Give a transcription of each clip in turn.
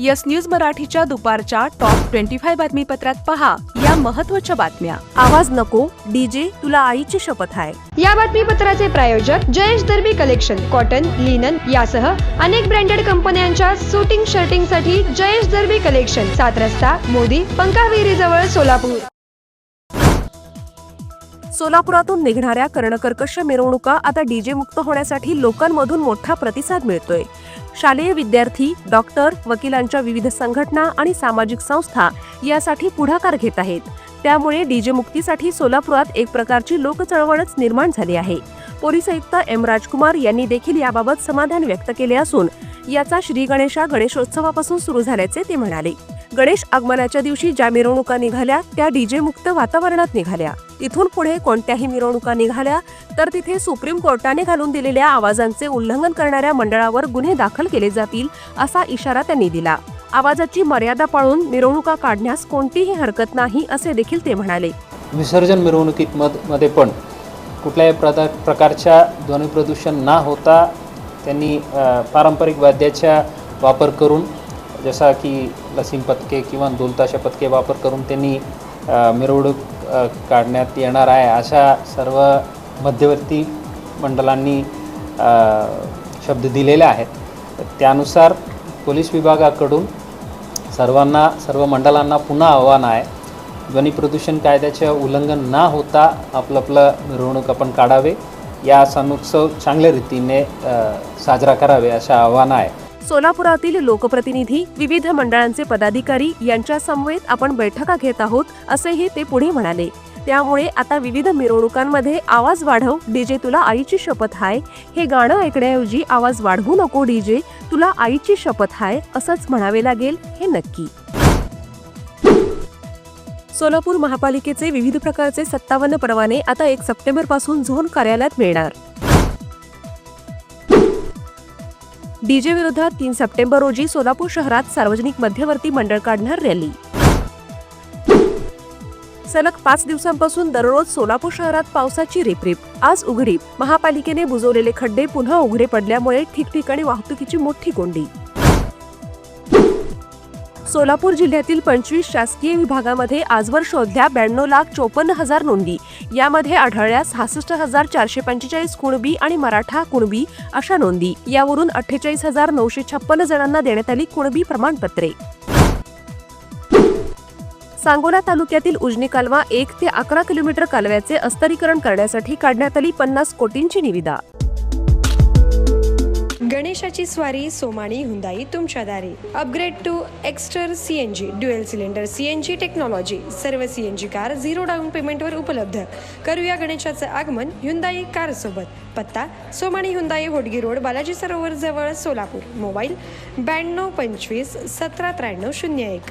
Yes news मराठीच्या दुपारच्या top twenty five बातमीपत्रात पहा या महत्त्वाच्या बातम्या. आवाज नको डीजे तुला आईची शपथ आहे. या बातमीपत्राचे प्रायोजक Jayesh Darbi collection cotton linen यासह अनेक ब्रँडेड कंपन्यांच्या सुटिंग शर्टिंगसाठी जयेश दर्बी कलेक्शन सात रस्ता मोदी पंकाविहिरी जवळ सोलापूर. सोलापुरातून निघणाऱ्या कर्णकर्कश मिरवणुका आता डीजे मुक्त होण्यासाठी लोकांमधून मोठा प्रतिसाद मिळतोय. शालेय विद्यार्थी डॉक्टर वकिलांच्या विविध संघटना आणि सामाजिक संस्था यासाठी पुढाकार घेत आहेत. त्यामुळे डीजे मुक्तीसाठी सोलापुरात एक प्रकारची लोकचळवळच निर्माण झाली आहे. पोलीस आयुक्त एम राजकुमार यांनी देखील याबाबत समाधान व्यक्त केले असून याचा श्री गणेशा गणेशोत्सवापासून सुरू झाल्याचे ते म्हणाले. गणेश आगमनाच्या दिवशी ज्या मिरवणुका निघाल्या त्या डीजे मुक्त वातावरणात निघाल्या. इथून पुढे कोणत्याही मिरवणुका निघाल्या तर तिथे सुप्रीम कोर्टाने घालून दिलेल्या आवाजांचे उल्लंघन करणाऱ्या मंडळावर गुन्हे दाखल केले जातील असा इशारा त्यांनी दिला. आवाजाची मर्यादा पाळून मिरवणुका काढण्यास कोणतीही हरकत नाही असे देखील ते म्हणाले. विसर्जन मिरवणुकीत मध्ये पण कुठल्याही प्रकारच्या ध्वनी प्रदूषण न होता त्यांनी पारंपरिक वाद्याचा वापर करून जसा की लसीम पथके किंवा दोलताशा पथके वापर करून त्यांनी मिरवणूक काढण्यात येणार आहे अशा सर्व मध्यवर्ती मंडळांनी शब्द दिलेले आहेत. त्यानुसार पोलीस विभागाकडून सर्वांना सर्व मंडळांना पुन्हा आव्हान आहे. ध्वनी प्रदूषण कायद्याचे उल्लंघन न होता आपलं आपलं मिरवणूक आपण काढावे. या सणोत्सव चांगल्या रीतीने साजरा करावे अशा आव्हान आहे. सोलापुरातील लोकप्रतिनिधी विविध मंडळांचे पदाधिकारी यांच्या समवेत आपण बैठका घेत आहोत असेही ते पुढे म्हणाले. त्यामुळे आता विविध मिरवणुकांमध्ये आवाज वाढव डीजे तुला आईची शपथ हाय. हे गाणं ऐकण्याऐवजी आवाज वाढवू नको डीजे. तुला आईची शपथ हाय असंच म्हणावे लागेल हे नक्की. सोलापूर महापालिकेचे विविध प्रकारचे सत्तावन्न परवाने आता एक सप्टेंबरपासून झोन कार्यालयात मिळणार. डीजे विरोधात तीन सप्टेंबर रोजी सोलापूर शहरात सार्वजनिक मध्यवर्ती मंडळ काढणार रॅली. सलग पाच दिवसांपासून दररोज सोलापूर शहरात पावसाची रिपरिप. आज उघडीप. महापालिकेने बुजवलेले खड्डे पुन्हा उघडे पडल्यामुळे ठिकठिकाणी वाहतुकीची मोठी कोंडी. सोलापूर जिल्ह्यातील पंचवीस शासकीय विभागामध्ये आजवर शोधल्या ब्याण्णव लाख चोपन्न हजार नोंदी. यामध्ये आढळल्या सहासष्ट हजार चारशे पंचेचाळीस कुणबी आणि मराठा कुणबी अशा नोंदी. यावरून अठ्ठेचाळीस हजार नऊशे छप्पन्न जणांना देण्यात आली कुणबी प्रमाणपत्रे. सांगोला तालुक्यातील उजनी कालवा एक ते अकरा किलोमीटर कालव्याचे अस्तरीकरण करण्यासाठी काढण्यात आली पन्नास कोटींची निविदा. गणेशाची स्वारी सोमाणी हुंदाई तुमच्या दारी. Upgrade to Exter C N G dual cylinder C N G technology सर्व C N G car zero down पेमेंटवर उपलब्ध. करूया गणेशाचं आगमन हुंदाई कार सोबत. पत्ता सोमाणी हुंदाई होडगी रोड बालाजी सरोवर जवळ सोलापूर. मोबाईल ब्याण्णव पंचवीस सतरा त्र्याण्णव शून्य एक.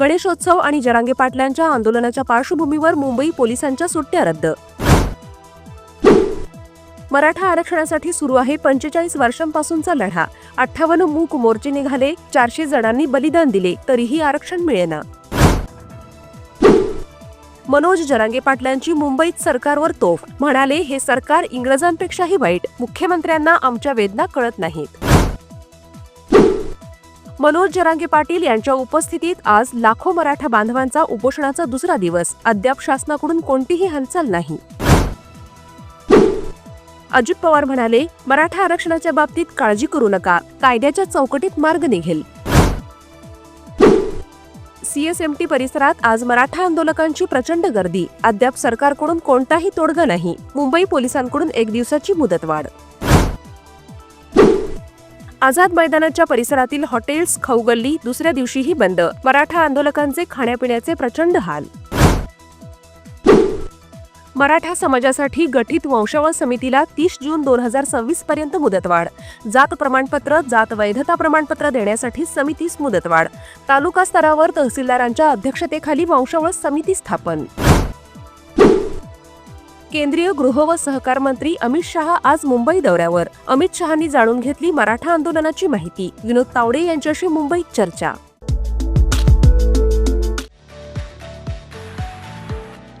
गणेशोत्सव आणि जरांगे पाटलांच्या आंदोलनाच्या पार्श्वभूमीवर मुंबई पोलिसांच्या सुट्ट्या रद्द. मराठा आरक्षणासाठी सुरू आहे पंचेचाळीस वर्षांपासूनचा लढा. अठ्ठावन्न मूक मोर्चे निघाले चारशे जणांनी बलिदान दिले तरीही आरक्षण मिळेना. मनोज जरांगे पाटलांची मुंबईत सरकारवर तोफ. म्हणाले हे सरकार इंग्रजांपेक्षाही वाईट. मुख्यमंत्र्यांना आमच्या वेदना कळत नाहीत. मनोज जरांगे पाटील यांच्या उपस्थितीत आज लाखो मराठा बांधवांचा उपोषणाचा दुसरा दिवस. अद्याप शासनाकडून कोणतीही हालचाल नाही. अजित पवार म्हणाले मराठा आरक्षणाच्या बाबतीत काळजी करू नका. कायद्याच्या चौकटीत मार्ग निघेल. सीएसएमटी परिसरात आज मराठा आंदोलकांची प्रचंड गर्दी. अद्याप सरकारकडून कोणताही तोडगा नाही. मुंबई पोलिसांकडून एक दिवसाची मुदतवाढ. आझाद मैदानाच्या परिसरातील हॉटेल्स खाऊगल्ली दुसऱ्या दिवशीही बंद. मराठा आंदोलकांचे खाण्यापिण्याचे प्रचंड हाल. मराठा समाजासाठी गठीत वंशावळ समितीला तीस जून दोन हजार सव्वीस पर्यंत मुदतवाढ. जात प्रमाणपत्र जात वैधता प्रमाणपत्र देण्यासाठी समितीस मुदतवाढ. तालुका स्तरावर तहसीलदारांच्या अध्यक्षतेखाली वंशावळ समिती स्थापन. केंद्रीय गृह व सहकार मंत्री अमित शहा आज मुंबई दौऱ्यावर. अमित शहानी जाणून घेतली मराठा आंदोलनाची माहिती. विनोद तावडे यांच्याशी मुंबईत चर्चा.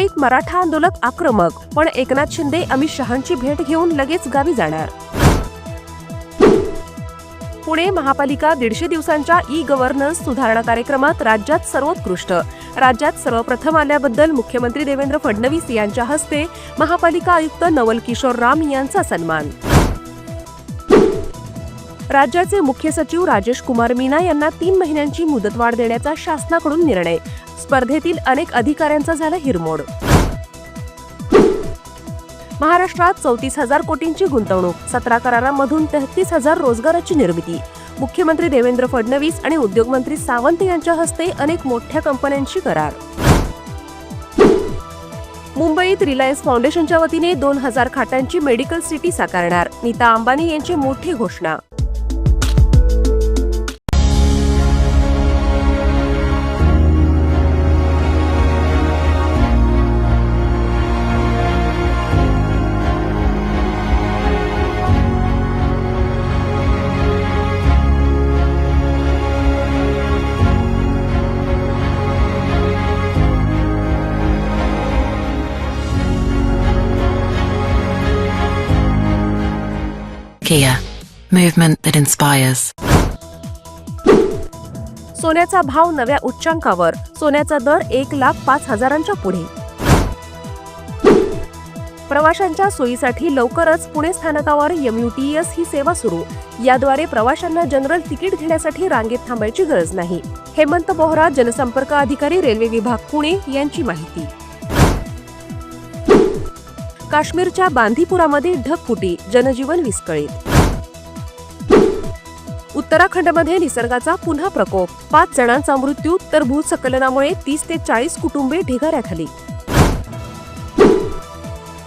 मुंबईत मराठा आंदोलक आक्रमक पण एकनाथ शिंदे अमित शहांची भेट घेऊन लगेच गावी जाणार. पुणे महापालिका दीडशे दिवसांच्या ई गव्हर्नन्स सुधारणा कार्यक्रमात राज्यात सर्वोत्कृष्ट. राज्यात सर्वप्रथम आल्याबद्दल मुख्यमंत्री देवेंद्र फडणवीस यांच्या हस्ते महापालिका आयुक्त नवल किशोर राम यांचा सन्मान. राज्याचे मुख्य सचिव राजेश कुमार मीना यांना तीन महिन्यांची मुदतवाढ देण्याचा शासनाकडून निर्णय. स्पर्धेतील अनेक अधिकाऱ्यांचा झाला हिरमोड. महाराष्ट्रात चौतीस हजार कोटींची गुंतवणूक सतरा करारामधून तेहतीस हजार रोजगाराची निर्मिती. मुख्यमंत्री देवेंद्र फडणवीस आणि उद्योगमंत्री सावंत यांच्या हस्ते अनेक मोठ्या कंपन्यांशी करार. मुंबईत रिलायन्स फाउंडेशनच्या वतीने दोन हजार खाटांची मेडिकल सिटी साकारणार नीता अंबानी यांची मोठी घोषणा. Kia, movement that inspires. सोन्याचा भाव नव्या उच्चांकावर. सोन्याचा दर एक लाख पाच हजारांच्या पुढे. प्रवाशांच्या सोयीसाठी लवकरच पुणे स्थानकावर एमयूटीएस ही सेवा सुरू. याद्वारे प्रवाशांना जनरल तिकीट घेण्यासाठी रांगेत थांबायची गरज नाही. हेमंत बोहरा जनसंपर्क अधिकारी रेल्वे विभाग पुणे यांची माहिती. काश्मीरच्या बांदीपुरामध्ये ढगफुटी जनजीवन विस्कळीत. उत्तराखंडमध्ये निसर्गाचा पुन्हा प्रकोप. पाच जणांचा मृत्यू तर भूस्खलनामुळे तीस ते चाळीस कुटुंबे ढिगाऱ्याखाली.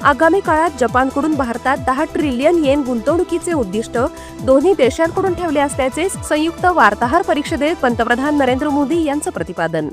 आगामी काळात जपानकडून भारतात दहा ट्रिलियन येन गुंतवणुकीचे उद्दिष्ट दोन्ही देशांकडून ठेवले असल्याचे संयुक्त वार्ताहर परिषदेत पंतप्रधान नरेंद्र मोदी यांचं प्रतिपादन.